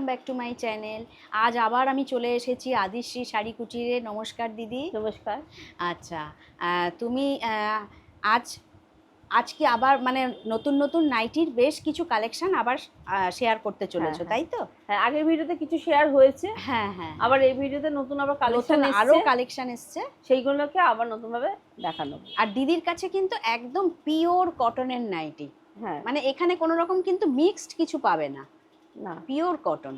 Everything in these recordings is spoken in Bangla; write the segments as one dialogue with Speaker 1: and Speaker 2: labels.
Speaker 1: Welcome back to my channel. আজ আবার আমি চলে এসেছি আদিশ্রী শাড়ি কুটিরে নমস্কার দিদি।
Speaker 2: নমস্কার।
Speaker 1: আচ্ছা তুমি আজ আজকে আবার মানে নতুন নতুন নাইটির বেশ কিছু কালেকশন আবার শেয়ার করতে চলেছো
Speaker 2: হ্যাঁ।
Speaker 1: তাই তো?
Speaker 2: হ্যাঁ আগের ভিডিওতে কিছু শেয়ার হয়েছে।
Speaker 1: হ্যাঁ হ্যাঁ।
Speaker 2: আবার এই ভিডিওতে নতুন আবার কালেকশন
Speaker 1: আরও
Speaker 2: আরও
Speaker 1: কালেকশন এসছে।
Speaker 2: সেইগুলোকে আবার নতুন ভাবে দেখানো।
Speaker 1: আর দিদির কাছে কিন্তু একদম পিওর কটনের নাইটি।
Speaker 2: হ্যাঁ।
Speaker 1: মানে এখানে কোনো রকম কিন্তু মিক্সড কিছু পাবে না।
Speaker 2: না।
Speaker 1: পিওর কটন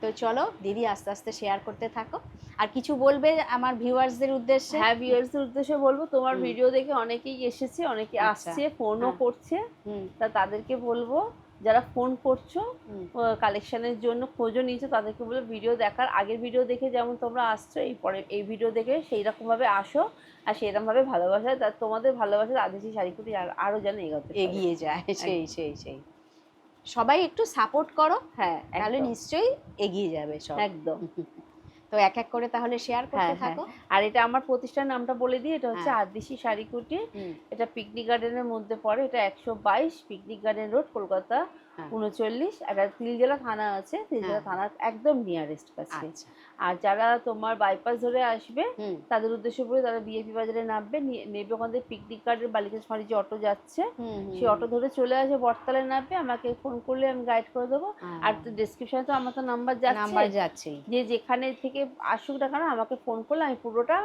Speaker 1: তো চলো দিদি আস্তে আস্তে শেয়ার করতে থাকো। আর কিছু বলবে আমার ভিউয়ার্সদের উদ্দেশ্যে?
Speaker 2: হ্যাঁ ভিউয়ার্সদের উদ্দেশ্যে বলব তোমার ভিডিও দেখে অনেকেই এসেছে অনেকে
Speaker 1: আচ্ছা।
Speaker 2: আসছে ফোনও
Speaker 1: হ্যাঁ।
Speaker 2: করছে।
Speaker 1: হুম,
Speaker 2: তা তাদেরকে বলব যারা ফোন করছ কালেকশনের জন্য খোঁজও নিয়েছো তাদেরকে বলে ভিডিও দেখার। আগের ভিডিও দেখে যেমন তোমরা আসছো এই পরে এই ভিডিও দেখে সেই রকমভাবে আসো আর সেরকমভাবে ভালোবাসা তার তোমাদের ভালোবাসার আদেশি শাড়িকুটি প্রতি আরও যেন এগোতে।
Speaker 1: এগিয়ে যায় সেই সেই সেই। সবাই একটু সাপোর্ট করো
Speaker 2: হ্যাঁ
Speaker 1: তাহলে নিশ্চয়ই এগিয়ে যাবে সব।
Speaker 2: একদম।
Speaker 1: তো এক এক করে তাহলে শেয়ার করতে
Speaker 2: হ্যাঁ, হ্যাঁ।
Speaker 1: থাকো
Speaker 2: আর এটা আমার প্রতিষ্ঠান নামটা বলে দিই এটা হচ্ছে
Speaker 1: হ্যাঁ।
Speaker 2: আদিশি শাড়ি
Speaker 1: কুটির
Speaker 2: এটা পিকনিক গার্ডেনের মধ্যে পড়ে এটা একশো বাইশ পিকনিক গার্ডেন রোড কলকাতা। উনচল্লিশ একটা তিলজেলা থানা আছে তিলজেলা
Speaker 1: হ্যাঁ।
Speaker 2: থানার একদম নিয়ারেস্ট কাছে।
Speaker 1: আচ্ছা।
Speaker 2: আর যারা তোমার বাইপাস ধরে আসবে তাদের উদ্দেশ্যে বলে তারা বিএপি বাজারে নামবে নেবে ওখান থেকে পিকনিক গার্ডের বালিকা সমাজে যে অটো যাচ্ছে সেই অটো ধরে চলে আসে বটতলায় নামবে আমাকে ফোন করলে আমি গাইড করে দেবো।
Speaker 1: হ্যাঁ।
Speaker 2: আর ডিসক্রিপশনে তো আমার তো নাম্বার
Speaker 1: নাম্বার
Speaker 2: যাচ্ছে যে যেখানে থেকে আসুক না কেন আমাকে ফোন করলে আমি পুরোটা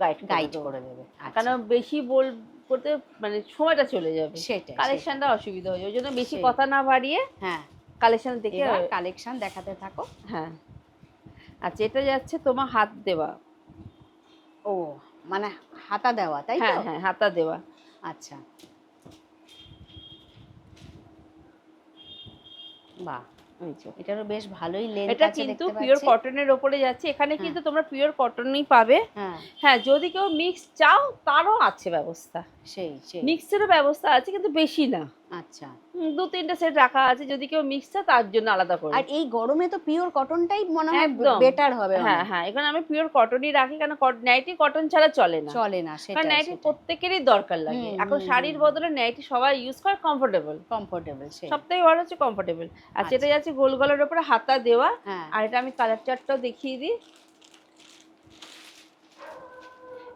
Speaker 2: গাইড
Speaker 1: গাইড করে দেবে আচ্ছা,
Speaker 2: কারণ বেশি বল করতে মানে সময়টা চলে যাবে।
Speaker 1: সেটাই
Speaker 2: কালেকশনটা অসুবিধা হয়ে যাবে। ওই জন্য বেশি কথা না বাড়িয়ে
Speaker 1: হ্যাঁ।
Speaker 2: কালেকশন দেখে
Speaker 1: কালেকশন দেখাতে থাকো।
Speaker 2: হ্যাঁ। আচ্ছা এটা যাচ্ছে তোমার হাত দেওয়া।
Speaker 1: ও মানে হাতা দেওয়া তাই
Speaker 2: হ্যাঁ হ্যাঁ হাতা দেওয়া।
Speaker 1: আচ্ছা। বাহ।
Speaker 2: যে।
Speaker 1: এটারও বেশ ভালোই লেন্থ
Speaker 2: এটা কিন্তু পিওর কটনের ওপরে যাচ্ছে। এখানে
Speaker 1: হ্যাঁ।
Speaker 2: কিন্তু তোমরা পিওর কটনই পাবে।
Speaker 1: হ্যাঁ।
Speaker 2: হ্যাঁ যদি কেউ মিক্স চাও তারও আছে ব্যবস্থা।
Speaker 1: সেই সেই।
Speaker 2: মিক্সেরও ব্যবস্থা আছে কিন্তু বেশি না।
Speaker 1: আচ্ছা।
Speaker 2: দু তিনটে সেট রাখা আছে যদি কেউ মিক্স চায় তার জন্য আলাদা করে।
Speaker 1: আর এই গরমে তো পিওর কটনটাই মনে হয় বেটার হবে
Speaker 2: হ্যাঁ হ্যাঁ এখানে আমি পিওর কটনই রাখি কারণ নাইটি কটন ছাড়া চলে না।
Speaker 1: চলে না
Speaker 2: কারণ
Speaker 1: সেটা
Speaker 2: নাইটি প্রত্যেকেরই দরকার লাগে। এখন শাড়ির বদলে নাইটি সবাই ইউজ করে কমফোর্টেবল
Speaker 1: কমফোর্টেবল সেই।
Speaker 2: সব বড় হচ্ছে কমফোর্টেবল আর
Speaker 1: আচ্ছা।
Speaker 2: যেটা যাচ্ছে গোল গলার উপরে হাতা দেওয়া
Speaker 1: হ্যাঁ।
Speaker 2: আর এটা আমি কালার চার্টটাও দেখিয়ে দিই।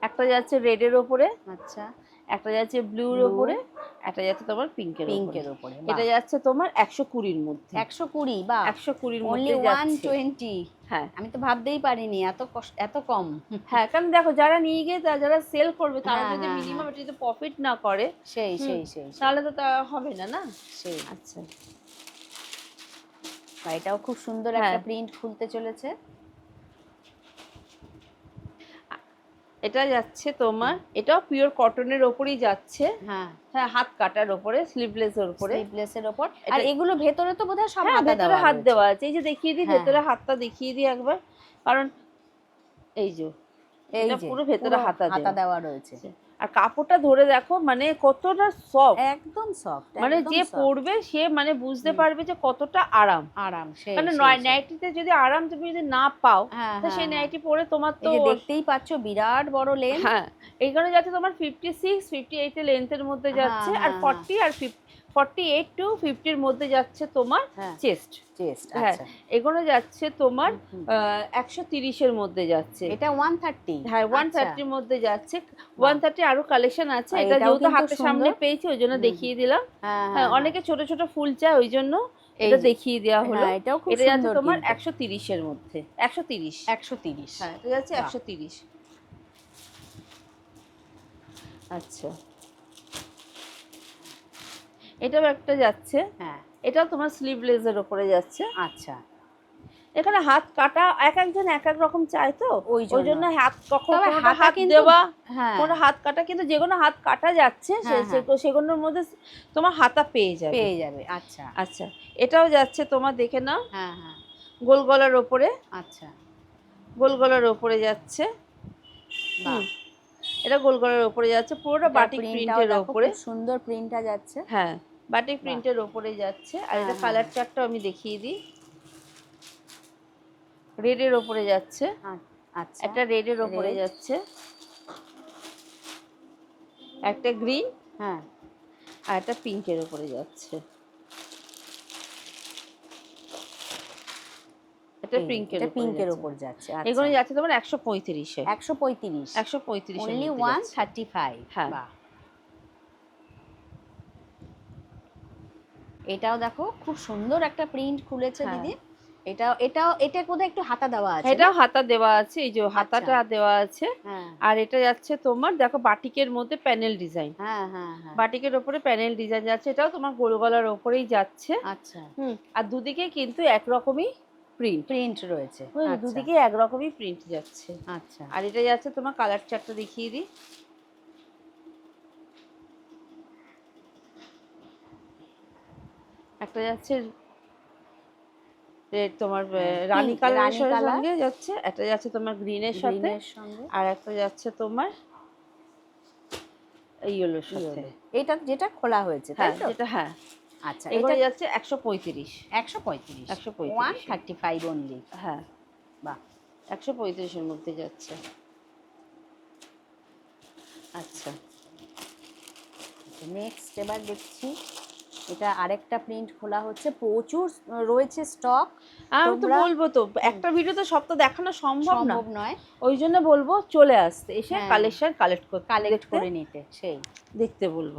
Speaker 2: একটা যাচ্ছে রেডের ওপরে
Speaker 1: আচ্ছা।
Speaker 2: একটা যাচ্ছে ব্লুর ওপরে একটা যাচ্ছে তোমার পিঙ্কের
Speaker 1: পিঙ্কের
Speaker 2: ওপরে।
Speaker 1: উপরে
Speaker 2: এটা যাচ্ছে তোমার একশো কুড়ির মধ্যে।
Speaker 1: একশো কুড়ি বা
Speaker 2: একশো কুড়ির মধ্যে
Speaker 1: ওয়ান টোয়েন্টি
Speaker 2: হ্যাঁ।
Speaker 1: আমি তো ভাবতেই পারিনি এত কষ্ট এত কম।
Speaker 2: হ্যাঁ কারণ দেখো যারা নিয়ে গিয়ে যারা সেল করবে তারা
Speaker 1: হ্যাঁ,
Speaker 2: যদি
Speaker 1: হ্যাঁ,
Speaker 2: মিনিমাম এটা যদি প্রফিট না করে
Speaker 1: সেই সেই সেই
Speaker 2: তাহলে তো তা হবে না না?
Speaker 1: সেই।
Speaker 2: আচ্ছা।
Speaker 1: এটাও খুব সুন্দর
Speaker 2: হ্যাঁ।
Speaker 1: একটা প্রিন্ট খুলতে চলেছে।
Speaker 2: এটা যাচ্ছে তোমার এটাও পিওর কটনের ওপরেই যাচ্ছে।
Speaker 1: হ্যাঁ।
Speaker 2: হ্যাঁ হাত কাটার ওপরে স্লিভলেসের ওপরে।
Speaker 1: স্লিভলেসের ওপর। আর এগুলো ভেতরে তো বোধহয় সব
Speaker 2: হ্যাঁ ভেতরে
Speaker 1: দেওয়া
Speaker 2: হাত দেওয়া আছে। এই যে দেখিয়ে দিই
Speaker 1: হ্যাঁ,
Speaker 2: ভেতরে হাতটা দেখিয়ে দিই একবার। কারণ এই যে
Speaker 1: এই
Speaker 2: পুরো ভেতরে হাতা
Speaker 1: হাতা
Speaker 2: দেওয়া।
Speaker 1: দেওয়া রয়েছে।
Speaker 2: আর কাপড়টা ধরে দেখো মানে কতটা সফট
Speaker 1: একদম সফট
Speaker 2: মানে যে পরবে সে মানে বুঝতে পারবে যে কতটা আরাম।
Speaker 1: আরাম
Speaker 2: মানে নাইটিতে যদি আরাম তুমি যদি না পাও তো সেই
Speaker 1: হ্যাঁ, হ্যাঁ।
Speaker 2: নাইটি পরে তোমার
Speaker 1: এই
Speaker 2: তো
Speaker 1: দেখতেই পাচ্ছ বিরাট বড় লেন
Speaker 2: হ্যাঁ এইখানে যাচ্ছে তোমার ফিফটি সিক্স ফিফটি এইট লেন্থের মধ্যে
Speaker 1: হ্যাঁ,
Speaker 2: যাচ্ছে আর
Speaker 1: হ্যাঁ,
Speaker 2: ফর্টি আর ফর্টি এইট টু ফিফটির মধ্যে যাচ্ছে তোমার
Speaker 1: হ্যাঁ
Speaker 2: চেস্ট
Speaker 1: চেস্ট
Speaker 2: হ্যাঁ
Speaker 1: আচ্ছা।
Speaker 2: এগুলো যাচ্ছে তোমার একশো তিরিশের মধ্যে যাচ্ছে।
Speaker 1: এটা 130
Speaker 2: হ্যাঁ ওয়ান
Speaker 1: আচ্ছা।
Speaker 2: থার্টির মধ্যে যাচ্ছে। ওয়ান থার্টি আরও কালেকশন আছে। এটা যেহেতু হাতের সামনে পেয়েছি ওই জন্য দেখিয়ে দিলাম।
Speaker 1: হ্যাঁ
Speaker 2: হ্যাঁ অনেকে ছোট ছোট ফুল চায় ওই জন্য এটা দেখিয়ে দেওয়া হলো।
Speaker 1: হ্যাঁ, এটাও খুব
Speaker 2: এটা যাচ্ছে তোমার। একশো তিরিশের মধ্যে। একশো তিরিশ।
Speaker 1: 130
Speaker 2: হ্যাঁ এটা যাচ্ছে। একশো তিরিশ। আচ্ছা। এটাও একটা যাচ্ছে।
Speaker 1: হ্যাঁ।
Speaker 2: এটাও তোমার স্লিভলেসের ওপরে যাচ্ছে।
Speaker 1: আচ্ছা।
Speaker 2: এখানে হাত কাটা এক একজন এক এক রকম চায় তো?
Speaker 1: ওই জন্য।
Speaker 2: হাত কখন
Speaker 1: হাতা
Speaker 2: দেওয়া
Speaker 1: হ্যাঁ।
Speaker 2: কোনো হাত কাটা কিন্তু যেগুলো হাত কাটা যাচ্ছে
Speaker 1: হ্যাঁ,
Speaker 2: সে- সেগুলোর মধ্যে তোমার হাতা পেয়ে যাবে।
Speaker 1: পেয়ে যাবে আচ্ছা।
Speaker 2: আচ্ছা এটাও যাচ্ছে তোমার দেখে নাও।
Speaker 1: হ্যাঁ হ্যাঁ।
Speaker 2: গোল গলার ওপরে।
Speaker 1: আচ্ছা।
Speaker 2: গোল গলার ওপরে যাচ্ছে।
Speaker 1: বাহ।
Speaker 2: এটা গোল গলার ওপরে যাচ্ছে পুরোটা বাটিক প্রিন্টের ওপরে।
Speaker 1: সুন্দর প্রিন্টটা যাচ্ছে।
Speaker 2: হ্যাঁ। বাটিক প্রিন্টের ওপরে যাচ্ছে। আর এটা
Speaker 1: হ্যাঁ,
Speaker 2: কালার
Speaker 1: হ্যাঁ।
Speaker 2: চার্টটাও আমি দেখিয়ে দিই। রেডের ওপরে যাচ্ছে।
Speaker 1: আচ্ছা
Speaker 2: একটা রেডের ওপরে
Speaker 1: Red।
Speaker 2: যাচ্ছে। একটা গ্রিন
Speaker 1: হ্যাঁ।
Speaker 2: আর একটা পিঙ্কের উপরে যাচ্ছে। এটা পিঙ্কের
Speaker 1: পিঙ্কের
Speaker 2: উপর
Speaker 1: যাচ্ছে।
Speaker 2: এগুলো যাচ্ছে তোমার একশো পঁয়ত্রিশে
Speaker 1: একশো পঁয়ত্রিশ।
Speaker 2: একশো পঁয়ত্রিশ
Speaker 1: অনলি ওয়ান থার্টি ফাইভ
Speaker 2: হ্যাঁ।
Speaker 1: এটাও দেখো খুব সুন্দর একটা প্রিন্ট খুলেছে
Speaker 2: হ্যাঁ।
Speaker 1: দিদি। এটাও এটাও এটা কোথায় একটু হাতা দেওয়া আছে?
Speaker 2: এটাও হাতা দেওয়া আছে এই যে হাতাটা দেওয়া আছে।
Speaker 1: হ্যাঁ।
Speaker 2: আর এটা যাচ্ছে তোমার দেখো বাটিকের মধ্যে প্যানেল ডিজাইন
Speaker 1: হ্যাঁ হ্যাঁ হ্যাঁ।
Speaker 2: বাটিকের ওপরে প্যানেল ডিজাইন যাচ্ছে এটাও তোমার গোল গলার ওপরেই যাচ্ছে।
Speaker 1: আচ্ছা।
Speaker 2: হুম আর দুদিকে কিন্তু একরকমই প্রিন্ট
Speaker 1: প্রিন্ট রয়েছে। আচ্ছা,
Speaker 2: দুদিকে একরকমই প্রিন্ট যাচ্ছে।
Speaker 1: আচ্ছা।
Speaker 2: আর এটা যাচ্ছে তোমার কালার চারটা দেখিয়ে দিই। একটা যাচ্ছে তোমার
Speaker 1: হ্যাঁ,
Speaker 2: রানী কালারের সঙ্গে যাচ্ছে একটা যাচ্ছে তোমার গ্রিনের সাথে আর একটা যাচ্ছে তোমার ইয়েলোর সাথে।
Speaker 1: এটা যেটা খোলা হয়েছে তাই
Speaker 2: হ্যাঁ
Speaker 1: তো?
Speaker 2: হ্যাঁ।
Speaker 1: আচ্ছা এটা
Speaker 2: যাচ্ছে একশো পঁয়ত্রিশ।
Speaker 1: একশো পঁয়ত্রিশ।
Speaker 2: 135
Speaker 1: ওয়ান থার্টি ফাইভ অনলি
Speaker 2: হ্যাঁ।
Speaker 1: বাহ।
Speaker 2: একশো পঁয়ত্রিশের মধ্যে যাচ্ছে।
Speaker 1: আচ্ছা। নেক্সট এবার দেখছি। এটা আরেকটা প্রিন্ট খোলা হচ্ছে। প্রচুর রয়েছে স্টক
Speaker 2: আমি তো বলব তো একটা ভিডিওতে সব তো দেখানো সম্ভব
Speaker 1: সম্ভব নয়।
Speaker 2: ওই জন্য বলব চলে আসতে এসে
Speaker 1: হ্যাঁ।
Speaker 2: কালেকশন কালেক্ট করতে
Speaker 1: কালেক্ট করে নিতে সেই।
Speaker 2: দেখতে বলব।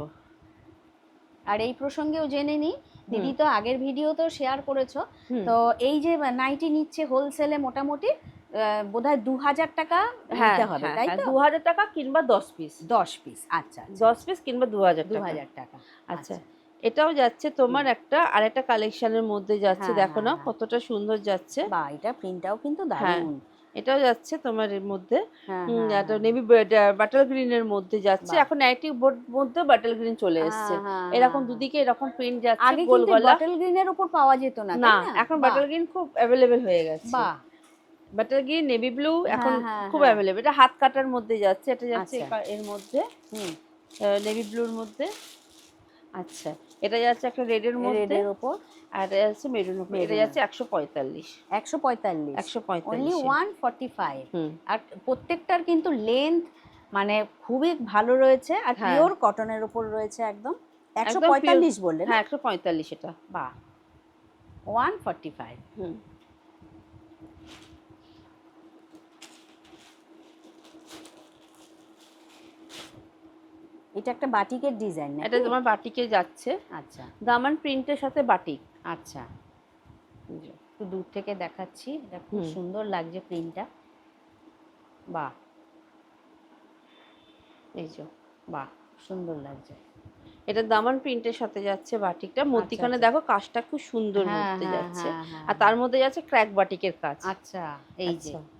Speaker 1: আর এই প্রসঙ্গেও জেনে নিই দিদি তো আগের ভিডিওতেও শেয়ার করেছ। তো এই যে নাইটি নিচ্ছে হোলসেলে মোটামুটি বোধ হয় দু হাজার টাকা
Speaker 2: হ্যাঁ
Speaker 1: দিতে হবে তাই তো?
Speaker 2: দু হাজার টাকা কিংবা দশ পিস
Speaker 1: দশ পিস আচ্ছা
Speaker 2: দশ পিস কিংবা দু হাজার
Speaker 1: দু হাজার টাকা
Speaker 2: আচ্ছা। এটাও যাচ্ছে তোমার একটা আরেকটা কালেকশনের মধ্যে যাচ্ছে
Speaker 1: হ্যাঁ,
Speaker 2: দেখো না
Speaker 1: হ্যাঁ, হ্যাঁ।
Speaker 2: কতটা সুন্দর যাচ্ছে।
Speaker 1: বা এটা প্রিন্টটাও কিন্তু দারুণ।
Speaker 2: এটাও যাচ্ছে তোমার এর মধ্যে। নেভি বাটাল গ্রিনের মধ্যে যাচ্ছে। এখন নাইটি বোর্ড মধ্যে বাটাল গ্রিন চলে এসেছে। এরকম। দুদিকে এরকম প্রিন্ট যাচ্ছে
Speaker 1: আগে কিন্তু বটল গ্রিনের উপর পাওয়া যেত না
Speaker 2: না এখন বাটাল গ্রিন খুব অ্যাভেলেবেল হয়ে গেছে।
Speaker 1: বাহ।
Speaker 2: বাটাল গ্রিন নেভি ব্লু এখন খুব। অ্যাভেলেবেল এটা হাত কাটার মধ্যে যাচ্ছে এটা যাচ্ছে
Speaker 1: আচ্ছা।
Speaker 2: এর মধ্যে।
Speaker 1: হুম।
Speaker 2: নেভি ব্লুর মধ্যে। আচ্ছা এটা যাচ্ছে একটা রেডের মধ্যে।
Speaker 1: রেডের উপর।
Speaker 2: আর এটা যাচ্ছে মেরুন উপরে। এটা যাচ্ছে একশো পঁয়তাল্লিশ।
Speaker 1: একশো পঁয়তাল্লিশ।
Speaker 2: একশো
Speaker 1: only one forty five
Speaker 2: hmm.
Speaker 1: আর প্রত্যেকটার কিন্তু লেন্থ মানে খুবই ভালো রয়েছে। আর
Speaker 2: হ্যাঁ।
Speaker 1: পিওর কটনের উপর রয়েছে একদম। একশো পঁয়তাল্লিশ বললেন।
Speaker 2: হ্যাঁ একশো পঁয়তাল্লিশ এটা।
Speaker 1: বাহ। One forty five
Speaker 2: hmm.
Speaker 1: এটা একটা বাটিকের ডিজাইন
Speaker 2: এটা তোমার বাটিকে যাচ্ছে।
Speaker 1: আচ্ছা।
Speaker 2: দামান প্রিন্টের সাথে বাটিক।
Speaker 1: আচ্ছা। একটু দূর থেকে দেখাচ্ছি। এটা খুব সুন্দর লাগছে প্রিন্টটা। বাহ।
Speaker 2: এই যে
Speaker 1: বাহ সুন্দর লাগছে।
Speaker 2: এটা দামান প্রিন্টের সাথে যাচ্ছে বাটিকটা। মধ্যিখানে
Speaker 1: আচ্ছা।
Speaker 2: দেখো কাজটা খুব সুন্দর মধ্যে
Speaker 1: হ্যাঁ,
Speaker 2: যাচ্ছে।
Speaker 1: হ্যাঁ, হ্যাঁ,
Speaker 2: আর তার মধ্যে যাচ্ছে ক্র্যাক বাটিকের কাজ।
Speaker 1: আচ্ছা এই যে।
Speaker 2: আচ্ছা।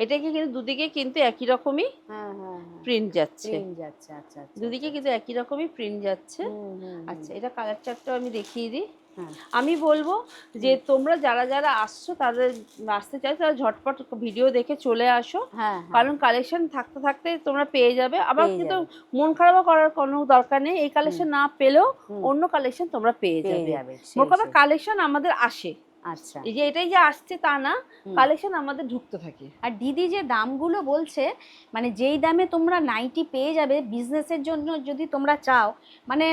Speaker 2: এটাকে কিন্তু দুদিকে কিন্তু একই রকমই
Speaker 1: হ্যাঁ হ্যাঁ
Speaker 2: প্রিন্ট যাচ্ছে।
Speaker 1: যাচ্ছে আচ্ছা আচ্ছা
Speaker 2: দুদিকে কিন্তু একই রকমই প্রিন্ট যাচ্ছে। আচ্ছা এটা কালার চারটাও আমি দেখিয়ে দিই।
Speaker 1: হ্যাঁ।
Speaker 2: আমি বলব যে তোমরা যারা যারা আসছো তাদের আসতে চাই তারা ঝটপট ভিডিও দেখে চলে আসো।
Speaker 1: হ্যাঁ হ্যাঁ।
Speaker 2: কারণ কালেকশন থাকতে থাকতে তোমরা পেয়ে যাবে। আবার কিন্তু মন খারাপ করার কোনো দরকার নেই। এই কালেকশন না পেলেও অন্য কালেকশন তোমরা পেয়ে যাবে।
Speaker 1: যাবে
Speaker 2: মোট কথা কালেকশন আমাদের আসে।
Speaker 1: আচ্ছা।
Speaker 2: এই যে এটাই যে আসছে তা না কালেকশন আমাদের ঢুকতে থাকে।
Speaker 1: আর দিদি যে দামগুলো বলছে মানে যেই দামে তোমরা নাইটি পেয়ে যাবে বিজনেসের জন্য যদি তোমরা চাও মানে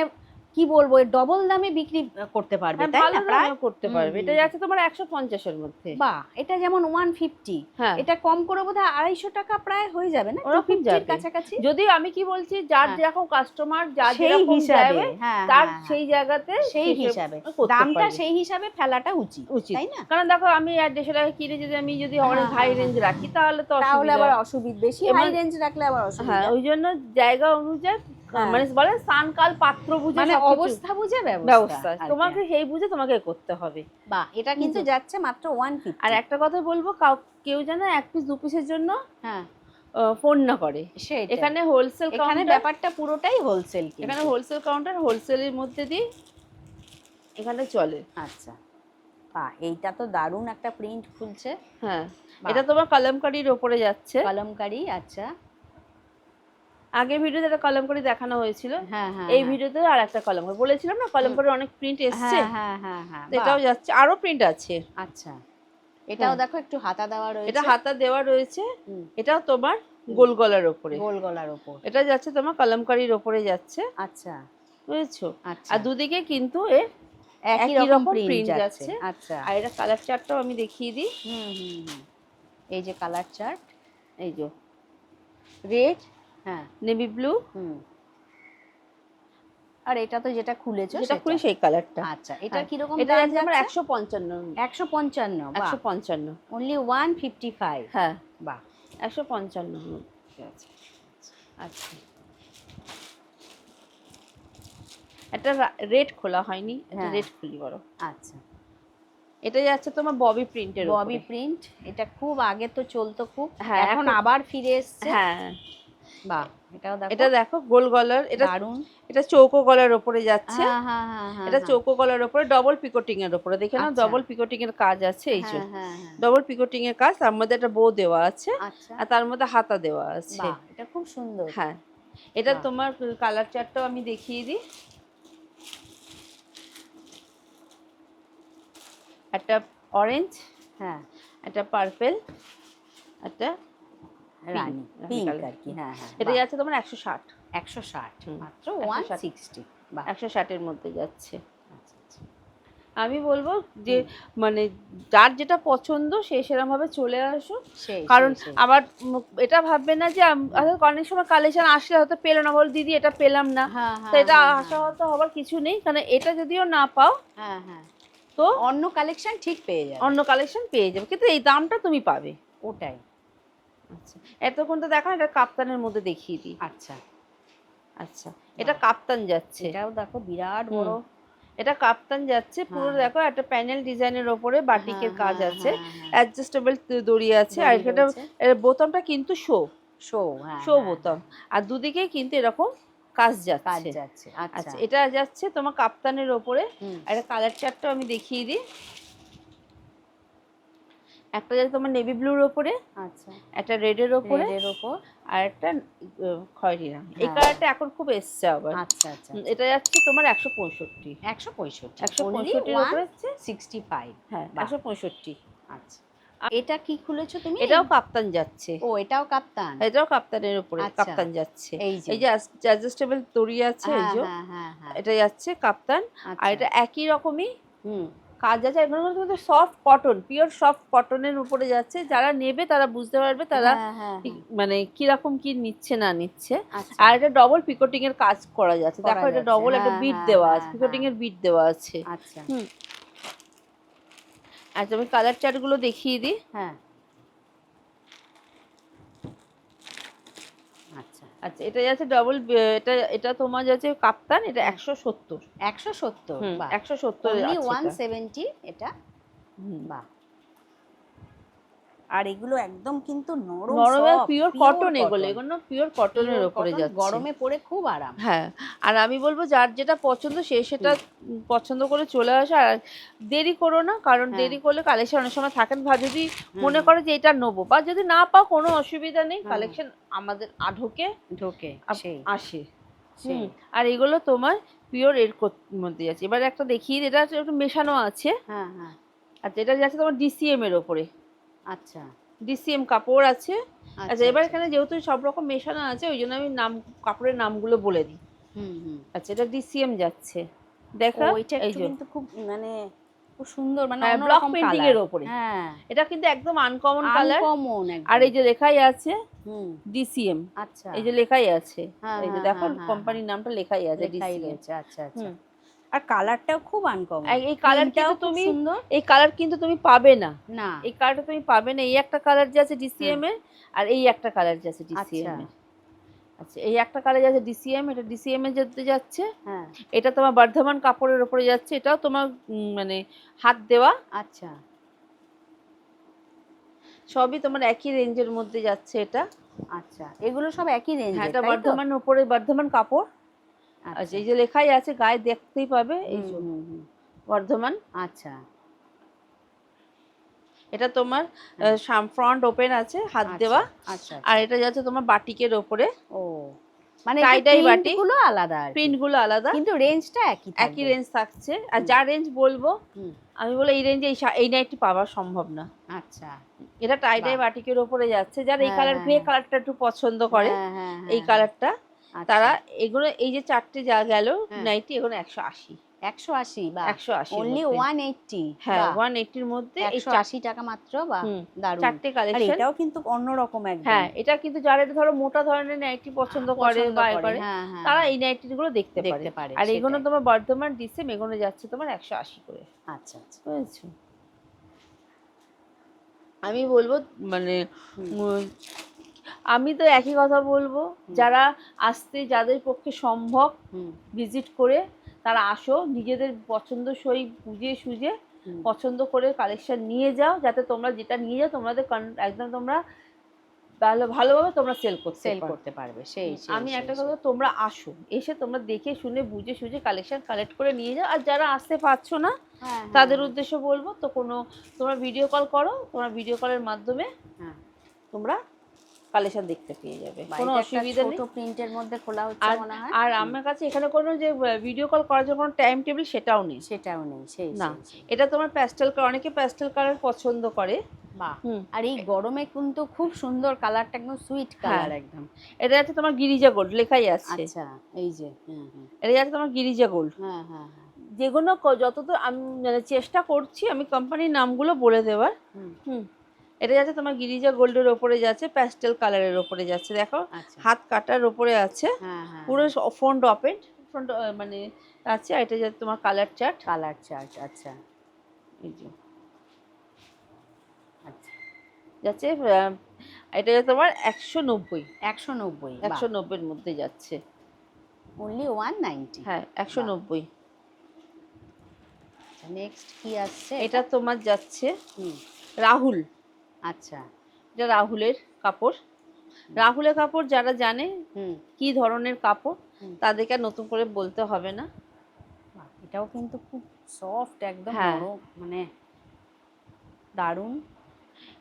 Speaker 1: কি বলব ডবল দামে বিক্রি করতে পারবে
Speaker 2: হ্যাঁ,
Speaker 1: তাই না প্রায়?
Speaker 2: করতে পারবে। এটা যাচ্ছে তোমার একশো পঞ্চাশের মধ্যে।
Speaker 1: বাহ এটা যেমন ওয়ান ফিফটি
Speaker 2: হ্যাঁ।
Speaker 1: এটা কম করে বোধহয় আড়াইশো টাকা প্রায় হয়ে যাবে না?
Speaker 2: ওরকম
Speaker 1: 250 কাছাকাছি?
Speaker 2: যদি আমি কি বলছি যার
Speaker 1: হ্যাঁ।
Speaker 2: যেরকম কাস্টমার যার
Speaker 1: সেই হিসাবে হ্যাঁ
Speaker 2: তার
Speaker 1: হ্যাঁ,
Speaker 2: সেই জায়গাতে
Speaker 1: সেই
Speaker 2: হিসাবে।
Speaker 1: দামটা সেই হিসাবে ফেলাটা উচিত
Speaker 2: উচিত।
Speaker 1: তাই না?
Speaker 2: কারণ দেখো আমি আর দেড়শো টাকা কিনে যদি আমি যদি অনেক
Speaker 1: হ্যাঁ,
Speaker 2: হাই
Speaker 1: হ্যাঁ,
Speaker 2: রেঞ্জ রাখি তাহলে তো
Speaker 1: তাহলে
Speaker 2: অসুবিধা।
Speaker 1: আবার অসুবিধা। বেশি হাই রেঞ্জ রাখলে আবার
Speaker 2: হ্যাঁ
Speaker 1: অসুবিধা।
Speaker 2: ওই জন্য জায়গা অনুযায়ী
Speaker 1: হ্যাঁ।
Speaker 2: মানে বলে স্থানকাল পাত্র বুঝে
Speaker 1: মানে অবস্থা বুঝে ব্যবস্থা।
Speaker 2: তোমাকে সেই বুঝে তোমাকে করতে হবে।
Speaker 1: বাহ এটা কিন্তু যাচ্ছে মাত্র ওয়ান
Speaker 2: আর একটা কথা বলব কাউ- কেউ যেন এক পিস দু পিসের জন্য
Speaker 1: হ্যাঁ।
Speaker 2: ফোন না করে। এখানে হোলসেল
Speaker 1: এখানে ব্যাপারটা পুরোটাই হোলসেল
Speaker 2: এখানে হোলসেল কাউন্টার হোলসেলের মধ্যে দিয়ে এখানে চলে।
Speaker 1: আচ্ছা। বাহ এইটা তো দারুণ একটা প্রিন্ট খুলছে।
Speaker 2: হ্যাঁ। এটা তোমার কলমকারির ওপরে যাচ্ছে।
Speaker 1: কলমকারি আচ্ছা।
Speaker 2: আগের ভিডিওতে একটা কলমকারি দেখানো হয়েছিল।
Speaker 1: হ্যাঁ হ্যাঁ
Speaker 2: এই
Speaker 1: হ্যাঁ।
Speaker 2: ভিডিওতে আর একটা কলমকারি বলেছিলাম না কলমকারির অনেক প্রিন্ট এসছে।
Speaker 1: হ্যাঁ হ্যাঁ হ্যাঁ হ্যাঁ
Speaker 2: এটাও যাচ্ছে আরও প্রিন্ট আছে।
Speaker 1: আচ্ছা। এটাও। দেখো একটু হাতা দেওয়া রয়েছে।
Speaker 2: এটা হাতা দেওয়া রয়েছে। এটাও তোমার গোল গলার ওপরে।
Speaker 1: গোল গলার ওপর।
Speaker 2: এটা যাচ্ছে তোমার কলমকারির ওপরে যাচ্ছে।
Speaker 1: আচ্ছা।
Speaker 2: বুঝেছ?
Speaker 1: আচ্ছা।
Speaker 2: আর দুদিকে কিন্তু এর
Speaker 1: একই রকম প্রিন্ট যাচ্ছে। আচ্ছা।
Speaker 2: আর এটা কালার চার্টটাও আমি দেখিয়ে দিই।
Speaker 1: হুম হুম হুম। এই যে কালার চার্ট
Speaker 2: এই যে রেড
Speaker 1: হ্যাঁ।
Speaker 2: নেভি ব্লু
Speaker 1: হুম। আর এটা তো যেটা খুলেছো
Speaker 2: যেটা খুলি সেই কালারটা
Speaker 1: আচ্ছা এটা
Speaker 2: হ্যাঁ,
Speaker 1: কীরকম
Speaker 2: এটা আছে আমার
Speaker 1: যাচ্ছে?
Speaker 2: একশো পঞ্চান্ন।
Speaker 1: একশো পঞ্চান্ন
Speaker 2: একশো পঞ্চান্ন।
Speaker 1: অনলি ওয়ান ফিফটি ফাইভ
Speaker 2: হ্যাঁ।
Speaker 1: বাহ।
Speaker 2: একশো পঞ্চান্ন। আচ্ছা আচ্ছা একটা রেড খোলা হয়নি একটা
Speaker 1: হ্যাঁ।
Speaker 2: রেড খুলি বড়
Speaker 1: আচ্ছা।
Speaker 2: এটা যাচ্ছে তোমার ববি প্রিন্টের
Speaker 1: ববি প্রিন্ট এটা খুব আগে তো চলতো খুব।
Speaker 2: হ্যাঁ,
Speaker 1: এখন
Speaker 2: এখন-
Speaker 1: আবার ফিরে এসছে।
Speaker 2: হ্যাঁ।
Speaker 1: বাহ এটাও দেখো।
Speaker 2: এটা দেখো গোল গলার এটা
Speaker 1: দারুণ।
Speaker 2: এটা চৌকো গলার ওপরে যাচ্ছে।
Speaker 1: হ্যাঁ হ্যাঁ হ্যাঁ
Speaker 2: এটা। চৌকো গলার ওপরে ডবল পিকোটিং এর ওপরে। দেখে নাও
Speaker 1: আচ্ছা।
Speaker 2: ডবল পিকোটিং এর কাজ আছে এই যে।
Speaker 1: হ্যাঁ হ্যাঁ হ্যাঁ।
Speaker 2: ডবল পিকোটিং এর কাজ তার মধ্যে একটা বো দেওয়া আছে
Speaker 1: আচ্ছা।
Speaker 2: আর তার মধ্যে হাতা দেওয়া আছে।
Speaker 1: এটা খুব সুন্দর।
Speaker 2: হ্যাঁ। এটা তোমার কালার চার্টটাও আমি দেখিয়ে দিই। একটা অরেঞ্জ
Speaker 1: হ্যাঁ।
Speaker 2: একটা পার্পেল একটা
Speaker 1: রানী
Speaker 2: রানী
Speaker 1: পিঙ্ক আর কি হ্যাঁ হ্যাঁ
Speaker 2: এটা যাচ্ছে তোমার একশো ষাট।
Speaker 1: একশো ষাট মাত্র ওয়ান সিক্সটি
Speaker 2: একশো ষাটের মধ্যে যাচ্ছে।
Speaker 1: আচ্ছা, আচ্ছা।
Speaker 2: আমি বলব যে মানে যার যেটা পছন্দ সে সেরকম ভাবে চলে আসো। কারণ। আবার এটা ভাববে না যে অনেক সময় কালেকশন আসলে হয়তো পেল না বল দিদি এটা পেলাম না।
Speaker 1: হ্যাঁ
Speaker 2: তো
Speaker 1: হ্যাঁ
Speaker 2: এটা
Speaker 1: হ্যাঁ,
Speaker 2: আশাহত হবার কিছু নেই কারণ এটা যদিও না পাও
Speaker 1: হ্যাঁ হ্যাঁ।
Speaker 2: তো
Speaker 1: অন্য কালেকশন ঠিক পেয়ে যাবে।
Speaker 2: অন্য কালেকশন পেয়ে যাবে। কিন্তু এই দামটা তুমি পাবে।
Speaker 1: ওটাই।
Speaker 2: আচ্ছা এতক্ষণ তো দেখা এটা কাপ্তানের মধ্যে দেখিয়ে দিই।
Speaker 1: আচ্ছা।
Speaker 2: আচ্ছা এটা কাপ্তান যাচ্ছে।
Speaker 1: এটাও দেখো বিরাট বড়।
Speaker 2: এটা কাপ্তান যাচ্ছে পুরো
Speaker 1: হ্যাঁ।
Speaker 2: দেখো একটা প্যানেল ডিজাইনের ওপরে বাটিকের
Speaker 1: হ্যাঁ,
Speaker 2: কাজ
Speaker 1: হ্যাঁ,
Speaker 2: আছে। অ্যাডজাস্টেবল দড়ি আছে আর এটা বোতামটা কিন্তু শো।
Speaker 1: শো
Speaker 2: শো বোতাম। আর দুদিকে কিন্তু এরকম কাজ
Speaker 1: যাচ্ছে। আচ্ছা।
Speaker 2: আচ্ছা এটা যাচ্ছে তোমার কাপ্তানের ওপরে। এটা কালার চার্টটাও আমি দেখিয়ে দিই। একটা যাচ্ছে তোমার নেভি ব্লুর ওপরে
Speaker 1: আচ্ছা।
Speaker 2: একটা রেডের ওপরে
Speaker 1: রেডের ওপর।
Speaker 2: আর একটা খয়েরি রং। এই
Speaker 1: হ্যাঁ।
Speaker 2: কালারটা এখন খুব এসছে আবার।
Speaker 1: আচ্ছা আচ্ছা।
Speaker 2: এটা যাচ্ছে তোমার একশো পঁয়ষট্টি।
Speaker 1: একশো পঁয়ষট্টি।
Speaker 2: একশো পঁয়ষট্টির ওপরে হচ্ছে
Speaker 1: সিক্সটি ফাইভ
Speaker 2: হ্যাঁ। একশো পঁয়ষট্টি।
Speaker 1: আচ্ছা। এটা কি খুলেছো তুমি?
Speaker 2: এটাও কাপ্তান যাচ্ছে।
Speaker 1: ও এটাও কাপ্তান?
Speaker 2: এটাও কাপ্তানের উপরে
Speaker 1: আচ্ছা।
Speaker 2: কাপ্তান যাচ্ছে।
Speaker 1: এই যে।
Speaker 2: অ্যাডজাস্টেবল দড়ি আছে এই
Speaker 1: হ্যাঁ,
Speaker 2: যে।
Speaker 1: হ্যাঁ, হ্যাঁ, হ্যাঁ।
Speaker 2: এটা যাচ্ছে কাপ্তান। আর
Speaker 1: আচ্ছা।
Speaker 2: এটা একই রকমই
Speaker 1: হুম।
Speaker 2: কাজ আছে কিন্তু সফট কটন পিওর সফট কটনের উপরে যাচ্ছে। যারা নেবে তারা বুঝতে পারবে তারা
Speaker 1: হ্যাঁ, হ্যাঁ, হ্যাঁ।
Speaker 2: মানে কীরকম কি নিচ্ছে না নিচ্ছে।
Speaker 1: আচ্ছা।
Speaker 2: আর এটা ডবল পিকোটিং এর কাজ করা যাচ্ছে। দেখো এটা ডবল একটা বিট দেওয়া আছে পিকোটিং এর বিট দেওয়া আছে।
Speaker 1: আচ্ছা।
Speaker 2: হুম। আর তুমি কালার চার্টগুলো দেখিয়ে দিই।
Speaker 1: হ্যাঁ। আচ্ছা
Speaker 2: আচ্ছা এটা যাচ্ছে ডবল এটা এটা তোমার যাচ্ছে কাপ্তান এটা একশো সত্তর।
Speaker 1: একশো সত্তর
Speaker 2: একশো সত্তর
Speaker 1: ওয়ান সেভেন্টি এটা? বাহ। আর এগুলো একদম কিন্তু নরম
Speaker 2: নরম পিওর কটন এগুলো এগুলো পিওর কটনের
Speaker 1: cotton,
Speaker 2: যাচ্ছে।
Speaker 1: গরমে পরে খুব আরাম।
Speaker 2: হ্যাঁ আর আমি বলব যার যেটা পছন্দ সে সেটা পছন্দ করে চলে আসে। আর দেরি করো না কারণ
Speaker 1: হ্যাঁ।
Speaker 2: দেরি করলে কালেকশন অনেক সময় থাকেন বা যদি মনে। করো যে এটা নেব বা যদি না পাও কোনো অসুবিধা নেই কালেকশন আমাদের আঢোকে
Speaker 1: ঢোকে।
Speaker 2: আপ- আসে। আর এগুলো তোমার পিওর এর মধ্যে আছে এবার একটা দেখি এটা একটু মেশানো আছে।
Speaker 1: হ্যাঁ হ্যাঁ।
Speaker 2: আর এটা যাচ্ছে তোমার ডিসিএম এর ওপরে।
Speaker 1: আচ্ছা।
Speaker 2: ডিসিএম কাপড় আছে। আচ্ছা
Speaker 1: আচ্ছা
Speaker 2: এবার এখানে যেহেতু সব রকম মেশানো আছে ওই জন্য আমি নাম কাপড়ের নামগুলো বলে দিই।
Speaker 1: হুম
Speaker 2: আচ্ছা এটা ডিসিএম যাচ্ছে। দেখো
Speaker 1: ওইটা কিন্তু খুব মানে খুব সুন্দর মানে
Speaker 2: হ্যাঁ। এর।
Speaker 1: হ্যাঁ।
Speaker 2: এটা কিন্তু একদম আনকমন কালার
Speaker 1: আনকমন
Speaker 2: আর এই যে লেখাই আছে
Speaker 1: হুম।
Speaker 2: ডিসিএম
Speaker 1: আচ্ছা।
Speaker 2: এই যে লেখাই আছে।
Speaker 1: হ্যাঁ,
Speaker 2: এই যে
Speaker 1: হ্যাঁ,
Speaker 2: দেখো কোম্পানির নামটা লেখাই আছে ডিসিএম
Speaker 1: আচ্ছা আচ্ছা। আর কালারটাও খুব আনকমন
Speaker 2: এই কালার কিন্তু তুমি এই কালার কিন্তু তুমি পাবে না।
Speaker 1: না।
Speaker 2: এই কালারটা তুমি পাবে না। এই একটা কালার যে আছে ডিসিএম এর আর এই একটা কালার যে আছে ডিসিএম
Speaker 1: আচ্ছা।
Speaker 2: এর। আচ্ছা এই একটা কালার যাচ্ছে ডিসিএম এটা ডিসিএম এর যেতে যাচ্ছে।
Speaker 1: হ্যাঁ।
Speaker 2: এটা তোমার বর্ধমান কাপড়ের উপরে যাচ্ছে। এটাও তোমার মানে হাত দেওয়া।
Speaker 1: আচ্ছা।
Speaker 2: সবই তোমার একই রেঞ্জের মধ্যে যাচ্ছে এটা।
Speaker 1: আচ্ছা এগুলো সব একই রেঞ্জ
Speaker 2: হ্যাঁ এটা বর্ধমান উপরে বর্ধমান কাপড়। আচ্ছা। এই যে লেখাই আছে গায়ে দেখতেই পাবে এই যে বর্ধমান।
Speaker 1: আচ্ছা।
Speaker 2: এটা তোমার ফ্রন্ট ওপেন আছে হাত
Speaker 1: আচ্ছা,
Speaker 2: দেওয়া।
Speaker 1: আচ্ছা
Speaker 2: আর এটা যাচ্ছে তোমার বাটিকের ওপরে।
Speaker 1: ও। মানে প্রিন্ট
Speaker 2: বাটি।
Speaker 1: গুলো আলাদা
Speaker 2: প্রিন্টগুলো আলাদা।
Speaker 1: কিন্তু রেঞ্জটা একই
Speaker 2: একই রেঞ্জ থাকছে। আর যা রেঞ্জ বলব আমি বলে এই রেঞ্জে এই নাইটটি পাওয়া সম্ভব না।
Speaker 1: আচ্ছা।
Speaker 2: এটা টাইডাই। বাটিকের ওপরে যাচ্ছে। যার এই
Speaker 1: হ্যাঁ,
Speaker 2: কালার
Speaker 1: হ্যাঁ,
Speaker 2: গ্রে
Speaker 1: হ্যাঁ।
Speaker 2: কালারটা একটু পছন্দ করে
Speaker 1: হ্যাঁ, হ্যাঁ,
Speaker 2: এই
Speaker 1: হ্যাঁ,
Speaker 2: কালারটা
Speaker 1: আচ্ছা।
Speaker 2: তারা এগুলো এই যে চারটে যা গেল
Speaker 1: হ্যাঁ।
Speaker 2: নাইটি এগুলো একশো আশি।
Speaker 1: একশো আশি বা
Speaker 2: একশো আশি
Speaker 1: অনলি ওয়ান এইটটি
Speaker 2: হ্যাঁ ওয়ান এইটির মধ্যে
Speaker 1: একশো আশি টাকা মাত্র বা দারুণ।
Speaker 2: চারটে কালেকশন
Speaker 1: এটাও কিন্তু অন্যরকম একদম।
Speaker 2: হ্যাঁ এটা কিন্তু যারা ধরো মোটা ধরনের নাইটি পছন্দ করে বা
Speaker 1: করে, হ্যাঁ, হ্যাঁ,
Speaker 2: তারা
Speaker 1: হ্যাঁ।
Speaker 2: এই নাইটি গুলো দেখতে পারে। আর এগুলো তোমার বর্ধমান ডিসেম এগুলো যাচ্ছে তোমার একশো আশি করে।
Speaker 1: আচ্ছা আচ্ছা।
Speaker 2: বুঝেছ? আমি বলব মানে আমি তো একই কথা বলব যারা আসতে যাদের পক্ষে সম্ভব ভিজিট করে তারা আসো নিজেদের পছন্দসই বুঝে সুঝে পছন্দ করে কালেকশন নিয়ে যাও যাতে তোমরা যেটা নিয়ে যাও তোমাদের একদম তোমরা ভালো ভালোভাবে তোমরা সেল করতে
Speaker 1: সেল করতে পারবে সেই সেই,
Speaker 2: আমি একটা কথা তোমরা আসো এসে তোমরা দেখে শুনে বুঝে সুঝে কালেকশন কালেক্ট করে নিয়ে যাও আর যারা আসতে পারছ না
Speaker 1: হ্যাঁ,
Speaker 2: তাদের
Speaker 1: হ্যাঁ,
Speaker 2: উদ্দেশ্য বলব তো কোনো তোমরা ভিডিও কল করো তোমরা ভিডিও কলের মাধ্যমে
Speaker 1: হ্যাঁ।
Speaker 2: তোমরা কালেকশন দেখতে পেয়ে যাবে। কোনো অসুবিধা নেই?
Speaker 1: প্রিন্টের মধ্যে খোলা হচ্ছে মনে হয়।
Speaker 2: আর আমার কাছে এখানে কোনো যে ভিডিও কল করার জন্য কোনো টাইম টেবিল সেটাও নেই।
Speaker 1: সেটাও নেই সেই
Speaker 2: না। এটা তোমার প্যাস্টেল কালার অনেকে প্যাস্টেল কালার পছন্দ করে।
Speaker 1: আর এই গরমে কিন্তু খুব সুন্দর কালারটা একদম সুইট কালার একদম।
Speaker 2: এটা যাচ্ছে তোমার গিরিজা গোল্ড লেখাই আছে।
Speaker 1: আচ্ছা এই যে
Speaker 2: এটা যাচ্ছে তোমার গিরিজা গোল্ড
Speaker 1: হ্যাঁ হ্যাঁ হ্যাঁ।
Speaker 2: যেগুলো যতদূর আমি মানে চেষ্টা করছি আমি কোম্পানির নামগুলো বলে দেওয়ার।
Speaker 1: হুম,
Speaker 2: হুম। এটা যাচ্ছে তোমার গিরিজা গোল্ডের ওপরে যাচ্ছে প্যাস্টেল কালারের ওপরে যাচ্ছে দেখো।
Speaker 1: আচ্ছা।
Speaker 2: হাত কাটার ওপরে আছে।
Speaker 1: হ্যাঁ হ্যাঁ।
Speaker 2: পুরো ফ্রন্ট ওপেন ফ্রন্ট মানে আছে আর এটা যাচ্ছে তোমার কালার চার্ট
Speaker 1: কালার চার্ট আচ্ছা।
Speaker 2: এই যে।
Speaker 1: আচ্ছা।
Speaker 2: যাচ্ছে এটা যাচ্ছে তোমার একশো নব্বই।
Speaker 1: একশো নব্বই
Speaker 2: একশো নব্বইয়ের মধ্যে যাচ্ছে।
Speaker 1: অনলি ওয়ান নাইনটি
Speaker 2: হ্যাঁ একশো। নব্বই।
Speaker 1: নেক্সট কি আসছে?
Speaker 2: এটা তোমার যাচ্ছে
Speaker 1: হুম,
Speaker 2: রাহুল।
Speaker 1: আচ্ছা
Speaker 2: এটা রাহুলের কাপড়। রাহুলের কাপড় যারা জানে কি ধরনের কাপড় তাদেরকে আর নতুন করে বলতে হবে না।
Speaker 1: এটাও কিন্তু খুব সফট একদম
Speaker 2: হ্যাঁ।
Speaker 1: মানে দারুণ।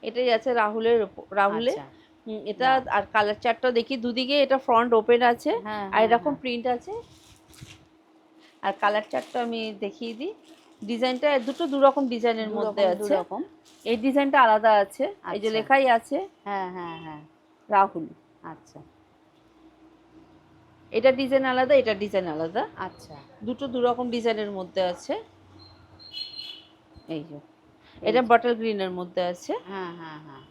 Speaker 2: এটাই আছে রাহুলের ওপ- রাহুলে।
Speaker 1: আচ্ছা,
Speaker 2: এটা আর কালার চারটা দেখি দুদিকে এটা ফ্রন্ট ওপেন আছে
Speaker 1: হ্যাঁ
Speaker 2: আর
Speaker 1: হ্যাঁ,
Speaker 2: এরকম
Speaker 1: হ্যাঁ।
Speaker 2: প্রিন্ট আছে। আর কালার চারটা আমি দেখিয়ে দিই। ডিজাইনটা দুটো দু রকম ডিজাইনের মধ্যে আছে।
Speaker 1: রকম।
Speaker 2: এই ডিজাইনটা আলাদা আছে। এই যে
Speaker 1: আচ্ছা।
Speaker 2: লেখাই আছে
Speaker 1: হ্যাঁ হ্যাঁ হ্যাঁ।
Speaker 2: রাহুল।
Speaker 1: আচ্ছা।
Speaker 2: এটা ডিজাইন আলাদা এটা ডিজাইন আলাদা।
Speaker 1: আচ্ছা।
Speaker 2: দুটো দু রকম ডিজাইনের মধ্যে আছে। এই যে। এটা। বটল গ্রিনের মধ্যে আছে।
Speaker 1: হ্যাঁ হ্যাঁ হ্যাঁ।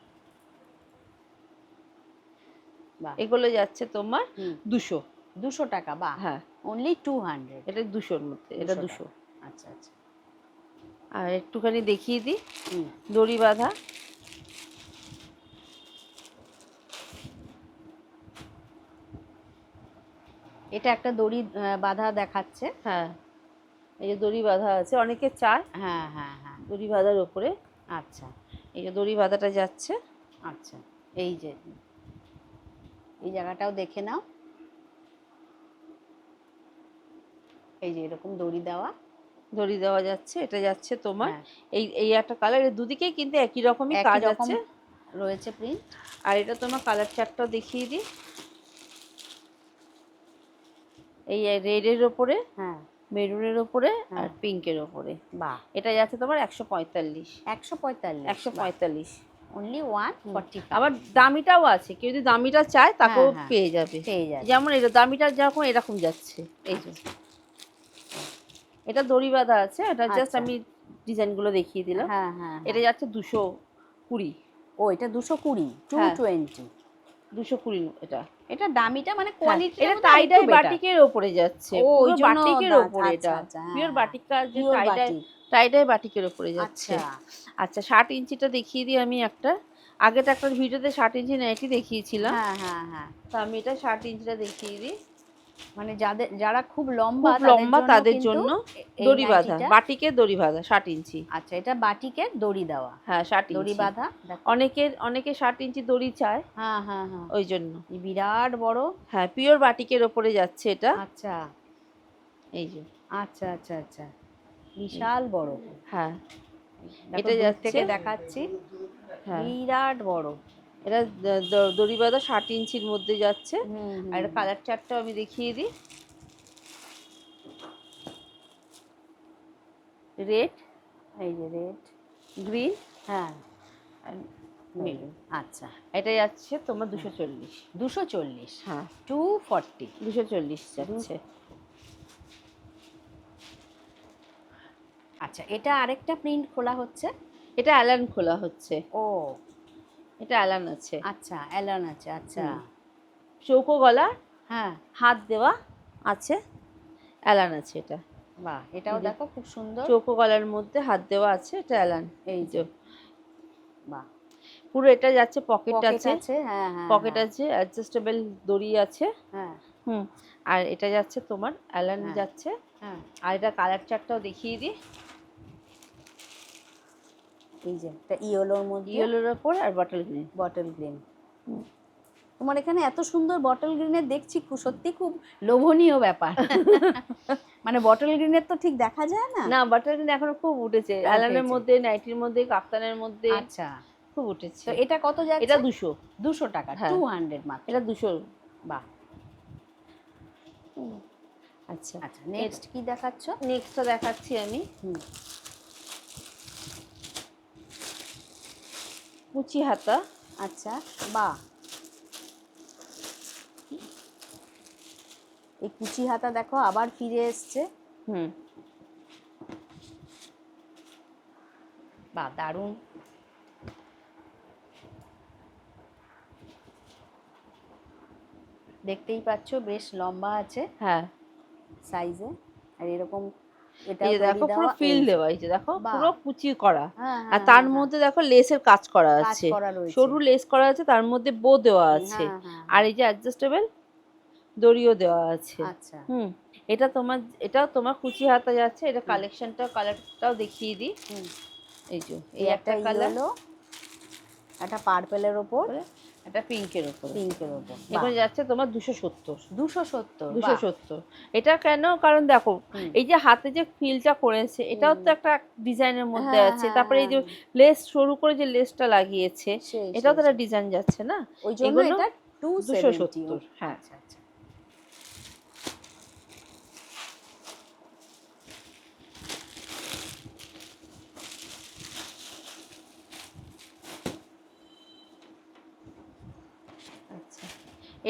Speaker 1: বাহ।
Speaker 2: এগুলো যাচ্ছে তোমার দুশো।
Speaker 1: দুশো টাকা বাহ।
Speaker 2: হ্যাঁ।
Speaker 1: অনলি টু হান্ড্রেড
Speaker 2: এটা দুশোর মধ্যে এটা
Speaker 1: 200
Speaker 2: দুশো।
Speaker 1: আচ্ছা আচ্ছা।
Speaker 2: আর একটুখানি দেখিয়ে দিই। দড়ি বাঁধা।
Speaker 1: এটা একটা দড়ি বাঁধা দেখাচ্ছে।
Speaker 2: হ্যাঁ। এই যে দড়ি বাঁধা আছে অনেকে চায়।
Speaker 1: হ্যাঁ হ্যাঁ হ্যাঁ।
Speaker 2: দড়ি বাঁধার ওপরে।
Speaker 1: আচ্ছা।
Speaker 2: এই যে দড়ি বাঁধাটা যাচ্ছে।
Speaker 1: আচ্ছা। এই যে। এই জায়গাটাও দেখে নাও। এই যে এরকম দড়ি দেওয়া।
Speaker 2: দড়ি দেওয়া যাচ্ছে এটা যাচ্ছে তোমার।
Speaker 1: হ্যাঁ,
Speaker 2: এই এই একটা কালার দুদিকেই কিন্তু একই রকমই কাজ আছে।
Speaker 1: রয়েছে প্রিন্ট
Speaker 2: আর এটা তোমার কালার চারটাও দেখিয়ে দিই। এই রেডের ওপরে
Speaker 1: হ্যাঁ।
Speaker 2: মেরুনের ওপরে আর
Speaker 1: হ্যাঁ।
Speaker 2: পিঙ্কের ওপরে।
Speaker 1: বাহ।
Speaker 2: এটা যাচ্ছে তোমার একশো পঁয়তাল্লিশ।
Speaker 1: একশো পঁয়তাল্লিশ।
Speaker 2: একশো পঁয়তাল্লিশ।
Speaker 1: অনলি ওয়ান ফর্টি
Speaker 2: আবার দামিটাও আছে কেউ যদি দামিটা চায় তাকেও
Speaker 1: হ্যাঁ।
Speaker 2: পেয়ে যাবে।
Speaker 1: পেয়ে যায়
Speaker 2: যেমন এটা দামিটা যেরকম এরকম যাচ্ছে। এই যে। এটা দড়ি বাঁধা আছে এটা জাস্ট
Speaker 1: আচ্ছা।
Speaker 2: আমি ডিজাইনগুলো দেখিয়ে দিলাম।
Speaker 1: হ্যাঁ হ্যাঁ
Speaker 2: এটা যাচ্ছে দুশো কুড়ি।
Speaker 1: ও এটা দুশো কুড়ি টু
Speaker 2: হ্যাঁ।
Speaker 1: টোয়েন্টি
Speaker 2: দুশো কুড়ি এটা।
Speaker 1: এটা দামিটা মানে
Speaker 2: হ্যাঁ,
Speaker 1: কোয়ালিটি
Speaker 2: এটা টাইডাই বাটিকের ওপরে যাচ্ছে।
Speaker 1: ও, ওই
Speaker 2: বাটিকের ওপরে
Speaker 1: আচ্ছা,
Speaker 2: এটা।
Speaker 1: আচ্ছা, হ্যাঁ,
Speaker 2: পিওর
Speaker 1: হ্যাঁ।
Speaker 2: বাটিকা যে টাইডাই টাইডাই বাটিকের ওপরে যাচ্ছে।
Speaker 1: আচ্ছা।
Speaker 2: আচ্ছা ষাট ইঞ্চিটা দেখিয়ে দিই আমি একটা। আগে তো একটা ভিডিওতে ষাট ইঞ্চি নাইটি দেখিয়েছিলাম।
Speaker 1: হ্যাঁ হ্যাঁ হ্যাঁ।
Speaker 2: তো আমি এটা ষাট ইঞ্চিটা দেখিয়ে দিই।
Speaker 1: মানে যাদের যারা খুব লম্বা
Speaker 2: লম্বা তাদের জন্য দড়ি বাঁধা বাটিকের দড়ি বাঁধা ষাট ইঞ্চি।
Speaker 1: আচ্ছা এটা বাটিকের দড়ি দেওয়া।
Speaker 2: হ্যাঁ ষাট
Speaker 1: দড়ি বাঁধা।
Speaker 2: অনেকের অনেকে ষাট ইঞ্চি দড়ি চায়
Speaker 1: হ্যাঁ হ্যাঁ হ্যাঁ।
Speaker 2: ওই জন্য।
Speaker 1: বিরাট বড়।
Speaker 2: হ্যাঁ পিওর বাটিকের ওপরে যাচ্ছে এটা।
Speaker 1: আচ্ছা।
Speaker 2: এই যে।
Speaker 1: আচ্ছা আচ্ছা আচ্ছা। বিশাল বড়।
Speaker 2: হ্যাঁ। এটা যাচ্ছে-
Speaker 1: দেখাচ্ছি।
Speaker 2: হ্যাঁ।
Speaker 1: বিরাট বড়।
Speaker 2: এটা দড়ি বাঁধা ষাট ইঞ্চির মধ্যে যাচ্ছে। আর এটা কালার চারটাও আমি দেখিয়ে দিই। রেড
Speaker 1: এই যে রেড
Speaker 2: গ্রিন
Speaker 1: হ্যাঁ
Speaker 2: মেরুন
Speaker 1: আচ্ছা
Speaker 2: এটা যাচ্ছে তোমার দুশো চল্লিশ।
Speaker 1: দুশো চল্লিশ।
Speaker 2: হ্যাঁ।
Speaker 1: টু ফর্টি
Speaker 2: দুশো চল্লিশ যাচ্ছে।
Speaker 1: আচ্ছা এটা আরেকটা প্রিন্ট খোলা হচ্ছে?
Speaker 2: এটা অ্যালান খোলা হচ্ছে।
Speaker 1: ও
Speaker 2: এটা অ্যালান আছে।
Speaker 1: আচ্ছা অ্যালন আছে আচ্ছা।
Speaker 2: চৌকো গলা
Speaker 1: হ্যাঁ।
Speaker 2: হাত দেওয়া আছে। অ্যালান আছে এটা।
Speaker 1: বাহ এটাও দেখো খুব সুন্দর।
Speaker 2: চৌকো গলার মধ্যে হাত দেওয়া আছে এটা অ্যালান এই যে।
Speaker 1: বাহ।
Speaker 2: পুরো এটা যাচ্ছে পকেট আছে।
Speaker 1: হ্যাঁ হ্যাঁ
Speaker 2: পকেট
Speaker 1: হ্যাঁ,
Speaker 2: আছে অ্যাডজাস্টেবল দড়ি আছে।
Speaker 1: হ্যাঁ।
Speaker 2: হুম আর এটা যাচ্ছে তোমার অ্যালান
Speaker 1: হ্যাঁ।
Speaker 2: যাচ্ছে।
Speaker 1: হ্যাঁ।
Speaker 2: আর এটা কালার চারটাও দেখিয়ে দিই।
Speaker 1: এই যে একটা ইয়েলোর মধ্যে
Speaker 2: ইয়েলোর ওপর আর বটল গ্রিন
Speaker 1: বটল গ্রিন তোমার এখানে এত সুন্দর বটল গ্রিনের দেখছি খু- সত্যি খুব লোভনীয় ব্যাপার। মানে বটল গ্রিনের তো ঠিক দেখা যায় না?
Speaker 2: না বটল গ্রিন এখনও খুব উঠেছে। অ্যালানের মধ্যে নাইটির মধ্যে কাপ্তানের মধ্যে
Speaker 1: আচ্ছা।
Speaker 2: খুব উঠেছে।
Speaker 1: তো এটা কত যাচ্ছে?
Speaker 2: এটা দুশো।
Speaker 1: দুশো টাকা
Speaker 2: হ্যাঁ।
Speaker 1: টু হান্ড্রেড মাত্র।
Speaker 2: এটা দুশো
Speaker 1: বাহ।
Speaker 2: আচ্ছা
Speaker 1: আচ্ছা নেক্সট কি দেখাচ্ছ?
Speaker 2: নেক্সটটা দেখাচ্ছি আমি।
Speaker 1: হুম।
Speaker 2: কুচি হাতা।
Speaker 1: আচ্ছা বাহ এই কুচি হাতা দেখো আবার ফিরে এসছে।
Speaker 2: হুম।
Speaker 1: বাহ দারুণ। দেখতেই পাচ্ছ বেশ লম্বা আছে।
Speaker 2: হ্যাঁ।
Speaker 1: সাইজে। আর এরকম
Speaker 2: এই দেখো পুরো ফিল দেওয়া যে দেখো পুরো কুচি করা।
Speaker 1: হ্যাঁ,
Speaker 2: আর
Speaker 1: হ্যাঁ,
Speaker 2: তার
Speaker 1: হ্যাঁ,
Speaker 2: মধ্যে দেখো লেসের কাজ করা আছে। সরু লেস করা আছে তার মধ্যে বো দেওয়া আছে। আর এই যে অ্যাডজাস্টেবল দড়িও দেওয়া আছে।
Speaker 1: আচ্ছা।
Speaker 2: হুম এটা তোমার এটাও তোমার কুচি হাতা যাচ্ছে এটা কালেকশনটা কালারটাও দেখিয়ে দিই। এই যে
Speaker 1: এই একটা
Speaker 2: কালার
Speaker 1: একটা পার্পেলের ওপর।
Speaker 2: একটা পিঙ্কের উপর।
Speaker 1: পিঙ্কের উপর।
Speaker 2: এখন যাচ্ছে তোমার দুশো সত্তর।
Speaker 1: দুশো সত্তর
Speaker 2: দুশো সত্তর। এটা কেন? কারণ দেখো এই যে হাতে যে ফিলটা করেছে এটাও তো একটা ডিজাইনের মধ্যে
Speaker 1: হ্যাঁ,
Speaker 2: আছে।
Speaker 1: হ্যাঁ,
Speaker 2: তারপরে এই যে
Speaker 1: হ্যাঁ।
Speaker 2: লেস শুরু করে যে লেসটা লাগিয়েছে এটাও তো একটা ডিজাইন যাচ্ছে না?
Speaker 1: ওই জন্য এটা টু
Speaker 2: 270, হ্যাঁ।
Speaker 1: আচ্ছা আচ্ছা।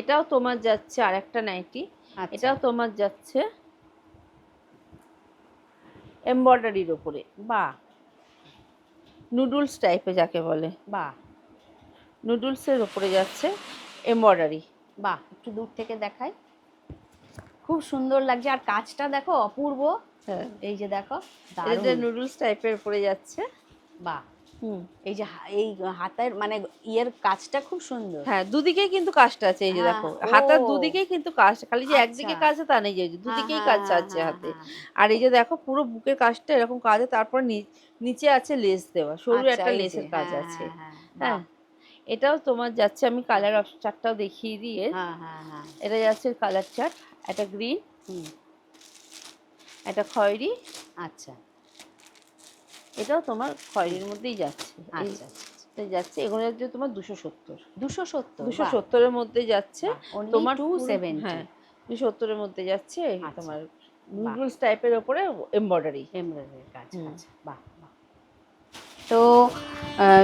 Speaker 2: এটাও তোমার যাচ্ছে আর একটা নাইটি।
Speaker 1: আচ্ছা।
Speaker 2: এটাও তোমার যাচ্ছে এমব্রয়ডারির ওপরে
Speaker 1: বাহ!
Speaker 2: নুডলস টাইপে যাকে বলে।
Speaker 1: বাহ!
Speaker 2: নুডলসের ওপরে যাচ্ছে এমব্রয়ডারি।
Speaker 1: বাহ! একটু দূর থেকে দেখাই। খুব সুন্দর লাগছে। আর কাজটা দেখো অপূর্ব।
Speaker 2: হ্যাঁ।
Speaker 1: এই যে দেখো
Speaker 2: নুডলস টাইপের উপরে যাচ্ছে।
Speaker 1: বাহ!
Speaker 2: হুম
Speaker 1: এই যে এই হাতের মানে ইয়ের কাজটা খুব সুন্দর।
Speaker 2: হ্যাঁ দুদিকেই কিন্তু কাজটা আছে এই যে
Speaker 1: হ্যাঁ,
Speaker 2: দেখো। হাতার দুদিকেই কিন্তু কাজ খালি যে একদিকে
Speaker 1: আচ্ছা।
Speaker 2: কাজ আছে তা নেই যে দুদিকেই
Speaker 1: হ্যাঁ,
Speaker 2: কাজ
Speaker 1: হ্যাঁ,
Speaker 2: আছে
Speaker 1: হ্যাঁ,
Speaker 2: হাতে।
Speaker 1: হ্যাঁ, হ্যাঁ।
Speaker 2: আর এই যে দেখো পুরো বুকের কাজটা এরকম কাজ তারপর নিচে আছে লেস দেওয়া সরু
Speaker 1: আচ্ছা,
Speaker 2: একটা লেসের কাজ
Speaker 1: হ্যাঁ,
Speaker 2: আছে।
Speaker 1: হ্যাঁ,
Speaker 2: হ্যাঁ এটাও তোমার যাচ্ছে আমি কালার চারটাও দেখিয়ে দিয়ে
Speaker 1: হ্যাঁ হ্যাঁ হ্যাঁ।
Speaker 2: এটা যাচ্ছে কালার চার্ট একটা গ্রিন
Speaker 1: হুম,
Speaker 2: একটা খয়েরি।
Speaker 1: আচ্ছা।
Speaker 2: এটাও তোমার খয়েরির মধ্যেই যাচ্ছে। এই
Speaker 1: আচ্ছা
Speaker 2: যাচ্ছে এগুলো যাচ্ছে তোমার দুশো সত্তর।
Speaker 1: দুশো সত্তর
Speaker 2: দুশো সত্তরের মধ্যে যাচ্ছে।
Speaker 1: তোমার টু সেভেন্টি
Speaker 2: হ্যাঁ দুশো সত্তরের মধ্যে যাচ্ছে
Speaker 1: আচ্ছা।
Speaker 2: তোমার নুডলস টাইপের ওপরে এমব্রয়ডারি
Speaker 1: এমব্রয়ডারি কাজ আচ্ছা বাহ। তো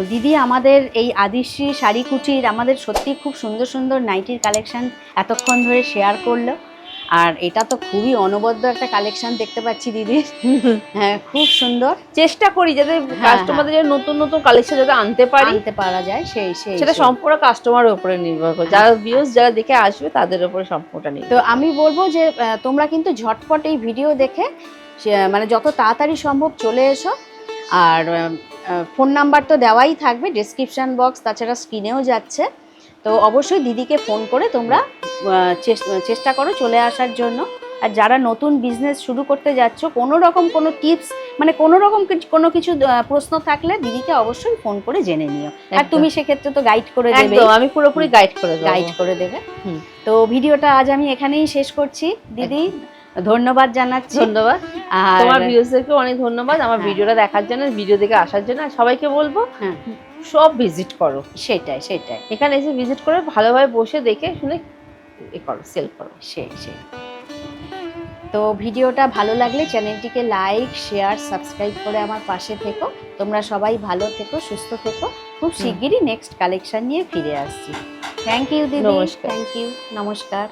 Speaker 1: দিদি আমাদের এই আদিশ্রী শাড়ি কুটির আমাদের সত্যি খুব সুন্দর সুন্দর নাইটির কালেকশন এতক্ষণ ধরে শেয়ার করল। আর এটা তো খুবই অনবদ্য একটা কালেকশন দেখতে পাচ্ছি দিদির হ্যাঁ খুব সুন্দর।
Speaker 2: চেষ্টা করি যাতে
Speaker 1: হ্যাঁ।
Speaker 2: কাস্টমারদের জন্য নতুন নতুন কালেকশন যাতে আনতে পারি।
Speaker 1: আনতে পারা যায় সেই সেই
Speaker 2: সেটা। সম্পূর্ণ কাস্টমারের উপরে নির্ভর করে। যারা ভিউজ যারা দেখে আসবে তাদের উপরে সম্পূর্ণটা নির্ভর
Speaker 1: তো আমি বলব যে তোমরা কিন্তু ঝটপট এই ভিডিও দেখে মানে যত তাড়াতাড়ি সম্ভব চলে এসো। আর ফোন নাম্বার তো দেওয়াই থাকবে ডেসক্রিপশন বক্স তাছাড়া স্ক্রিনেও যাচ্ছে। তো অবশ্যই দিদিকে ফোন করে তোমরা চেষ্টা করো চলে আসার জন্য। আর যারা নতুন বিজনেস শুরু করতে যাচ্ছ কোনো রকম কোনো টিপস মানে কোনো রকম কোনো কিছু প্রশ্ন থাকলে দিদিকে অবশ্যই ফোন করে জেনে নিও। আর তুমি সেক্ষেত্রে তো গাইড করে দেবে।
Speaker 2: আমি পুরোপুরি গাইড করে দেবো।
Speaker 1: গাইড করে দেবে।
Speaker 2: হুম।
Speaker 1: তো ভিডিওটা আজ আমি এখানেই শেষ করছি। দিদি ধন্যবাদ জানাচ্ছি।
Speaker 2: ধন্যবাদ।
Speaker 1: আর
Speaker 2: তোমার ভিউজদেরকে অনেক ধন্যবাদ আমার
Speaker 1: হ্যাঁ।
Speaker 2: ভিডিওটা দেখার জন্য ভিডিও দেখে আসার জন্য। সবাইকে বলব
Speaker 1: হ্যাঁ।
Speaker 2: সব ভিজিট করো।
Speaker 1: সেটাই সেটাই।
Speaker 2: এখানে এসে ভিজিট করে ভালোভাবে বসে দেখে শুনে এ করো সেল করো।
Speaker 1: সেই সেই। তো ভিডিওটা ভালো লাগলে চ্যানেলটিকে লাইক শেয়ার সাবস্ক্রাইব করে আমার পাশে থেকো। তোমরা সবাই ভালো থেকো সুস্থ থেকো। খুব শিগগিরই নেক্সট কালেকশন নিয়ে ফিরে আসছি। থ্যাংক ইউ দিদি। থ্যাংক ইউ নমস্কার।